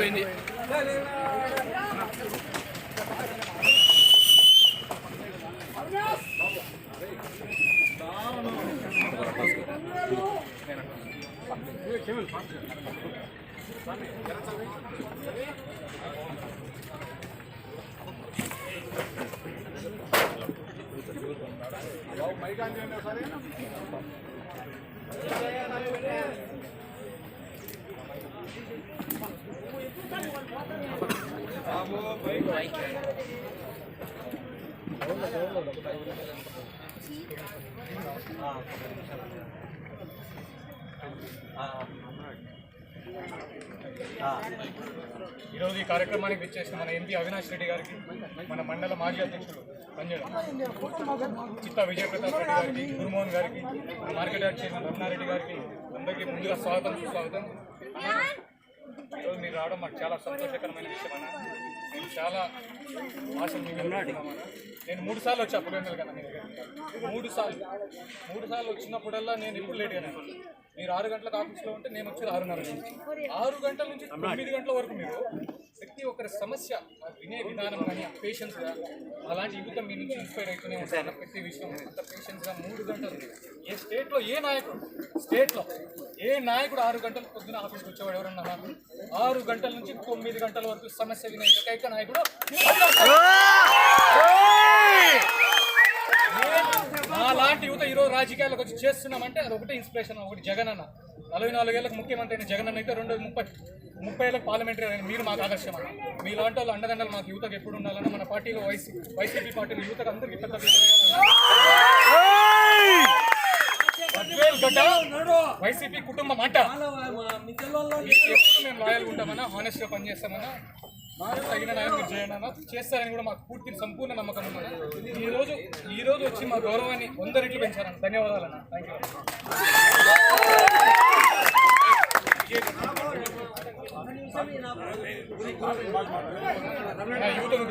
పోయింది. మైకాన్ చేయండి అయిపోయింది ఈరోజు ఈ కార్యక్రమానికి విచ్చేసిన మన ఎంపీ అవినాష్ రెడ్డి గారికి మన మండల మాజీ అధ్యక్షుడు పంజాబ్ చిత్తా విజయ ప్రతాప్ రెడ్డి గారికి గురుమోహన్ గారికి మార్కెట్ యార్డ్ చేసిన రమణారెడ్డి గారికి అందరికీ ముందుగా స్వాగతం సుస్వాగతం. ఈరోజు మీరు రావడం మాకు చాలా సంతోషకరమైన విషయం అన్న. నేను చాలా ఆశలు నేను మూడు సార్లు వచ్చి అప్పుడు కదా మీ దగ్గర మూడు సార్లు. మూడు సార్లు వచ్చినప్పుడల్లా నేను ఇప్పుడు లేట్గానే మీరు ఆరు గంటలకు ఆఫీస్లో ఉంటే నేను వచ్చేది ఆరున్నర నుంచి. ఆరు గంటల నుంచి తొమ్మిది గంటల వరకు మీరు ప్రతి ఒక్కరి సమస్య వినే విధానం కానీ పేషెన్స్గా అలాంటి యువత మీ నుంచి ఇన్స్పైర్ అవుతూనే ఉంటాను ప్రతి విషయం. అంత పేషెన్స్గా మూడు గంటలు. ఏ స్టేట్లో ఏ నాయకుడు స్టేట్లో ఏ నాయకుడు ఆరు గంటల పొద్దున ఆఫీస్కి వచ్చేవాడు ఎవరన్నా ఆరు గంటల నుంచి తొమ్మిది గంటల వరకు సమస్య వినే ఏకైక నాయకుడు అలాంటి యువత ఈరోజు రాజకీయాలకు వచ్చి చేస్తున్నామంటే అది ఒకటే ఇన్స్పిరేషన్ ఒకటి జగన్ అన్న. నలభై నాలుగేళ్ళకు ముఖ్యమంత్రి అయిన జగన్ అన్న అయితే రెండు ముప్పై ముప్పై ఏళ్ళకి పార్లమెంటరీ అయిన మీరు మాకు ఆదర్శం అన్న. మీలాంటి వాళ్ళు అండదండలు మాకు యువతకు ఎప్పుడు ఉండాలన్నా మన పార్టీలో వైసీ వైసీపీ పార్టీలో యువతకు అందరికీ పెద్ద వైసీపీ కుటుంబం అంట మేము లాయల్ ఉంటామన్నా హానెస్ట్గా పనిచేస్తామన్నా తగిన న్యాయం మీరు చేయండి అన్న చేస్తారని కూడా మాకు పూర్తి సంపూర్ణ నమ్మకం ఈ రోజు ఈ రోజు వచ్చి మా గౌరవాన్ని వంద రెట్లు పెంచారన్న. ధన్యవాదాలన్న థ్యాంక్ యూ యూత్